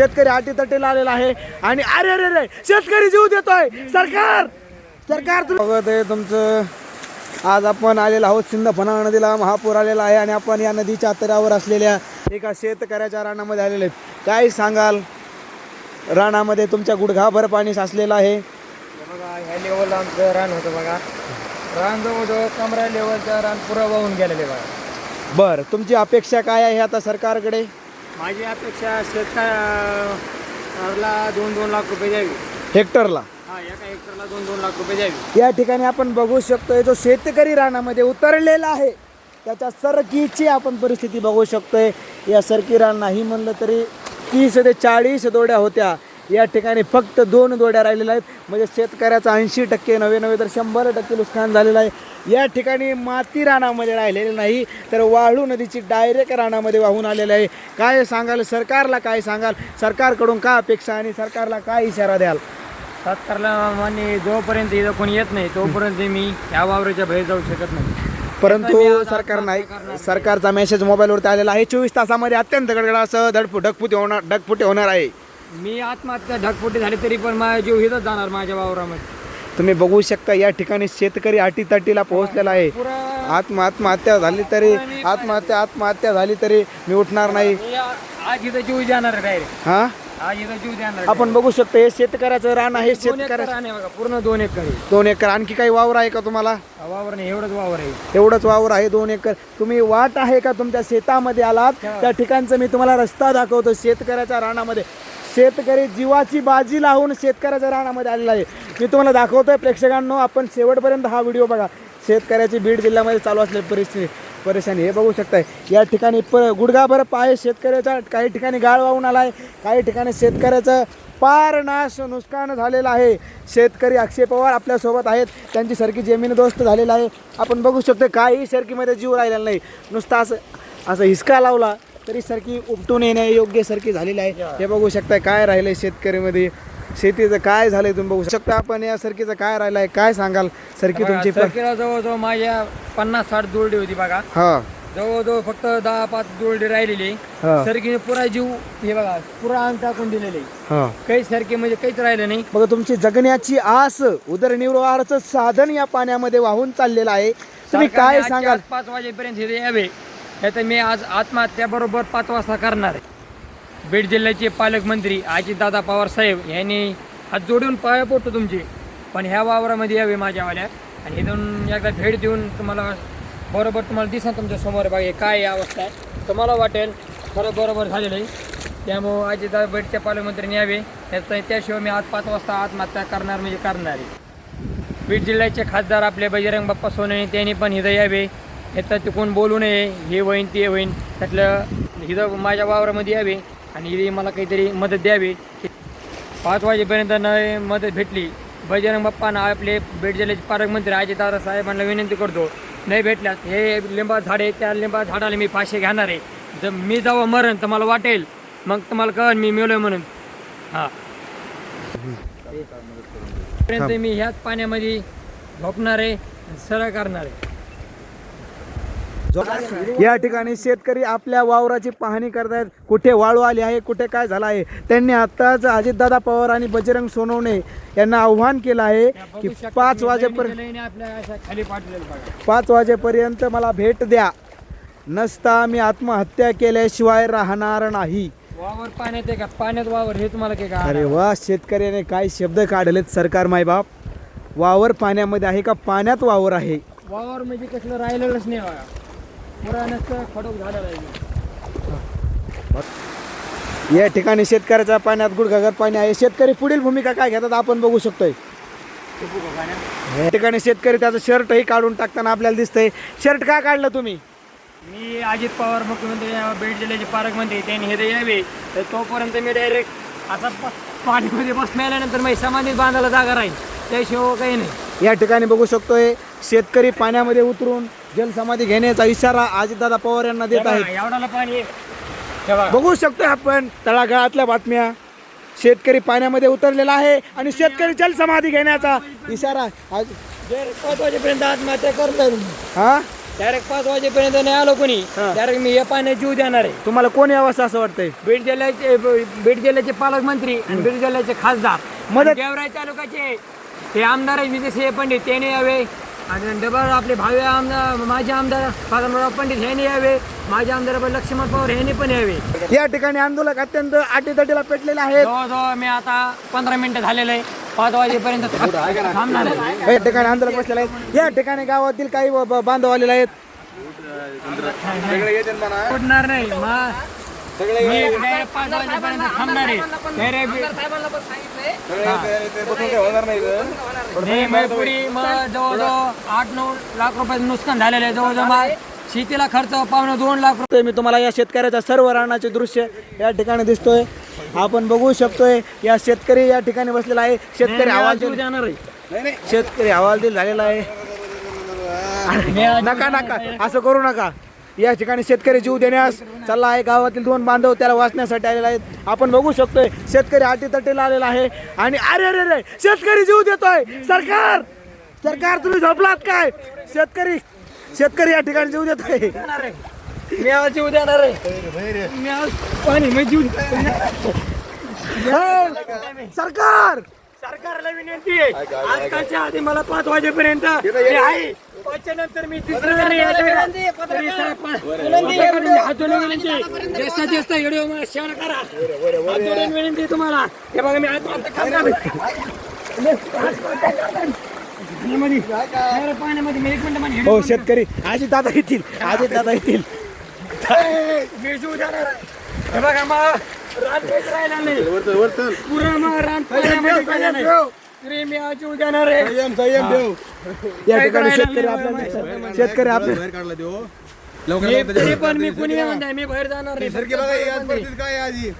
शेतकरी अटीतटीला आलेला आहे. आणि अरे अरे अरे शेतकरी जीव देतोय. सरकार! सरकार बघत आहे तुमचं. आज आपण आलेलो आहोत सिंधफणा नदीला. महापूर आलेला आहे आणि आपण या नदीच्या तरावर असलेल्या एका शेतकऱ्याच्या रानामध्ये आलेले आहेत काय सांगाल? रानामध्ये तुमच्या गुडघाभर पाणी साचलेलं आहे. बघा ह्या लेवलला आमचं रान होतं बघा. रान जवळजवळ कमरा लेवलचं रान पुरं वाहून गेलेले बघा. बरं तुमची अपेक्षा काय आहे आता सरकारकडे? माझी अपेक्षा शेतकऱ्याला दोन दोन लाख रुपये द्यावी. हेक्टरला? हा एका हेक्टरला दोन दोन लाख रुपये द्यावी. या ठिकाणी आपण बघू शकतोय जो शेतकरी रानामध्ये उतरलेला आहे त्याच्या सरकीची आपण परिस्थिती बघू शकतोय. या सरकी रान नाही म्हणलं तरी तीस ते चाळीस दोड्या होत्या. या ठिकाणी फक्त दोन दोड्या राहिलेल्या आहेत. म्हणजे शेतकऱ्याचा ऐंशी टक्के नव्हे नव्हे तर शंभर टक्के नुकसान झालेलं आहे. या ठिकाणी माती रानामध्ये राहिलेलं नाही तर वाळू नदीची डायरेक्ट रानामध्ये वाहून आलेलं आहे. काय सांगाल? सरकारला काय सांगाल? सरकारकडून काय अपेक्षा आणि सरकारला काय इशारा द्याल? शेतकऱ्याला मान्य जोपर्यंत इथं कोणी येत नाही तोपर्यंत मी ह्या वावराच्या बाहेर जाऊ शकत नाही. परंतु सरकार नाही. सरकारचा मेसेज मोबाईलवरती आलेला आहे. चोवीस तासामध्ये अत्यंत गडगडासह धडफू ढगफुटी होणार ढगफुटी होणार आहे. मी आत्महत्या ढगफुटी झाली तरी पण माझा जीव जाणार माझ्या वावरामध्ये. तुम्ही बघू शकता या ठिकाणी शेतकरी अटीतटीला पोहोचलेला आहे. आत्म आत्महत्या झाली तरी आत्महत्या आत्महत्या झाली तरी मी उठणार नाही. आज इथं जीव जाणार डायरेक्ट हा? आज इथं जीव जाणार आपण बघू शकतो हे शेतकऱ्याचं रान आहे दोन एकर शेतकऱ्या रान आहे बघा पूर्ण दोन एकर आहे. दोन एकर आणखी काही वावर आहे का तुम्हाला? हा वावर नाही एवढंच वावर आहे. एवढंच वावर आहे दोन एकर. तुम्ही वाट आहे का तुमच्या शेतामध्ये आलात? त्या ठिकाणचं मी तुम्हाला रस्ता दाखवतो शेतकऱ्याच्या रानामध्ये. शेतकरी जीवाची बाजी लावून शेतकऱ्याच्या रानामध्ये आलेला आहे. मी तुम्हाला दाखवतोय प्रेक्षकांनो आपण शेवटपर्यंत हा व्हिडिओ बघा. शेतकऱ्याची बीड जिल्ह्यामध्ये चालू असलेली परिस्थिती परेशानी. हे बघू शकताय या ठिकाणी प गुडघाभर पाय शेतकऱ्याचा काही ठिकाणी गाळ वाहून आला आहे काही ठिकाणी शेतकऱ्याचं पार नाश नुकसान झालेलं आहे. शेतकरी अक्षय पवार आपल्यासोबत आहेत. त्यांची सरकी जमीनदोस्त झालेला आहे. आपण बघू शकतो काही सरकीमध्ये जीव राहिलेला नाही. नुसता असं असं हिसका लावला. तरी सरकी उपटून येणे योग्य सरकी झालेली आहे. हे बघू शकताय काय राहिलंय शेतकरीमध्ये. शेतीचं काय झालंय तुम्ही बघू शकता. आपण या सरकीचं काय राहिलं आहे काय सांगाल? सरकी तुमची सरकीला जवळजवळ माझ्या पन्नास साठ दोरडी होती बघा. हा. जवळजवळ फक्त दहा पाच दोरडी राहिलेली. सरकीने पुरा जीव हे बघा पुरा अंग टाकून दिलेले. काही सरकी म्हणजे काहीच राहिलं नाही. बघा तुमची जगण्याची आस उदरनिर्वाहाचं साधन या पाण्यामध्ये वाहून चाललेलं आहे. तुम्ही काय सांगाल? पाच वाजेपर्यंत हे यावे. नाही तर मी आज आत्महत्याबरोबर पाच वाजता करणार आहे. बीड जिल्ह्याचे पालकमंत्री अजितदादा पवार साहेब यांनी हात जोडून पाया पडतो तुमचे. पण ह्या वावरामध्ये यावे माझ्यावाल्या. आणि इथून एकदा भेट देऊन तुम्हाला बरोबर तुम्हाला दिसा तुमच्यासमोर. बघा काय अवस्था आहे. तुम्हाला वाटेल खरं बरोबर झालेलं आहे. त्यामुळं अजितदादा बीडच्या पालकमंत्र्यांनी यावे. त्याचं त्याशिवाय मी आज पाच वाजता आत्महत्या करणार म्हणजे करणार आहे. बीड जिल्ह्याचे खासदार आपले बजरंग बाप्पा सोनवणे त्यांनी पण इथं यावे. इथं तिकून बोलू नये हे होईन ते होईन. त्यातलं इथं माझ्या वावरामध्ये यावे आणि इथे मला काहीतरी मदत द्यावी. पाच वाजेपर्यंत न मदत भेटली. बजरंग बाप्पांना आपले बीड जिल्ह्याचे पालकमंत्री अजितदादा साहेबांना विनंती करतो नाही भेटल्यास हे लिंबा झाड त्या लिंबा झाडाला मी फाशी घेणार आहे. जर मी जेव्हा मरण तर मला वाटेल. मग तुम्हाला कळ मी मिळलोय म्हणून. हां. पर्यंत मी ह्याच पाण्यामध्ये झोपणार आहे सरळ करणार आहे. या ठिकाणी शेतकरी आपल्या वावराची पाहणी करतायत. कुठे वाळू आली आहे कुठे काय झालं आहे? त्यांनी आताच अजितदादा पवार आणि बजरंग सोनवणे यांना आव्हान केलं आहे की पाच वाजेपर्यंत पाच वाजेपर्यंत मला भेट द्या. नसता मी आत्महत्या केल्याशिवाय राहणार नाही. वावर पाण्यात आहे का? पाण्यात वावर हे तुम्हाला काय का अरे वा शेतकऱ्याने काय शब्द काढलेत सरकार मायबाप वावर पाण्यामध्ये आहे का? पाण्यात वावर आहे. वावर म्हणजे कसलं राहिलेलंच नाही खडक झालेलं आहे या ठिकाणी शेतकऱ्याच्या पाण्यात गुडघागर पाणी आहे. शेतकरी पुढील भूमिका काय घेतात आपण बघू शकतोय. या ठिकाणी शेतकरी त्याचं शर्टही काढून टाकताना आपल्याला दिसतंय. शर्ट का काढलं तुम्ही? मी अजित पवार मुख्यमंत्री या बीड जिल्ह्याचे पालकमंत्री त्यांनी हे यावे. तर तोपर्यंत मी डायरेक्ट प- पाणीमध्ये बसण्या आल्यानंतर मी समाधीत बांधायला जागा राहील त्याशिवाय काही नाही. या ठिकाणी बघू शकतोय. शेतकरी पाण्यामध्ये उतरून जलसमाधी घेण्याचा इशारा अजितदादा पवार यांना देत आहेत. पाणी आहे. हे बघा. शकतोय आपण तळागाळातल्या बातम्या. शेतकरी पाण्यामध्ये उतरलेला आहे आणि शेतकरी जलसमाधी घेण्याचा इशारा आज- पाच वाजेपर्यंत आत्महत्या करताय तुम्ही हा? डायरेक्ट पाच वाजेपर्यंत नाही आलो कोणी. हा. डायरेक्ट मी या पाण्यात जीव देणार आहे. तुम्हाला कोण यावं असं वाटतंय? बीड जिल्ह्याचे बीड जिल्ह्याचे पालकमंत्री आणि बीड जिल्ह्याचे खासदार. मदत- गेवराई तालुक्याचे ते आमदार आहे विजय सिंह पंडित त्याने यावे. आणि डबल आपले भावी आमदार माझे आमदार पागमराव पंडित ह्याने यावे. माझे आमदार लक्ष्मण पवार ह्याने पण यावे. या ठिकाणी आंदोलक अत्यंत आटीतटीला पेटलेले जवळजवळ मी आता पंधरा मिनिटं झालेलं आहे. पाच वाजेपर्यंत थांब- थांबणार आहे. या ठिकाणी आंदोलक बसलेले आहेत. या ठिकाणी गावातील काही ब- ब- बांधव आलेले आहेत. उठणार नाही. मग मी direct पाच वाजेपर्यंत थांबणार आहे. Direct- मग जवळजवळ आठ नऊ लाख रुपयाचं नुकसान झालेलं आहे जवळजवळ मग शेतीला खर्च पावणे दोन लाख रुपये. ते मी तुम्हाला या शेतकऱ्याच्या सर्व रानाचे दृश्य या ठिकाणी दिसतोय. आपण बघू शकतोय या शेतकरी या ठिकाणी बसलेला आहे. शेतकरी मी हवालदिल आहे. शेतकरी हवालदिल झालेला आहे. नका नका. असं करू नका. या ठिकाणी शेतकरी जीव देण्यास चालला आहे. गावातील दोन बांधव त्याला वाचण्यासाठी आलेले आहेत. आपण बघू शकतोय शेतकरी अटीतटीला आलेला आहे आणि अरे अरे अरे शेतकरी जीव देतोय. सरकार सरकार तुम्ही झोपलात काय? शेतकरी शेतकरी या ठिकाणी जीव देतोय. जीव देणार आहे. मी आज पाणी मी जीव हे, सरकार! सरकारला विनंती आहे. आजकालच्या आधी मला पाच वाजेपर्यंत हे आहे. पाचच्या नंतर मी जास्त व्हिडिओ शेअर करा विनंती तुम्हाला हे बघा मी. पाण्यामध्ये एक मिनिट माझी हो शेतकरी आजी दादा येतील आजी दादा येतील. हे बघा मग रान काहीच राहिला नाही पुरा मग रान नाही. मी आज जीव देणार आहे या ठिकाणी शेतकरी आपल्या शेतकरी आपल्या मी- तरी पण मी कुणी म्हणताय मी बाहेर जाणार नाही काय आजी?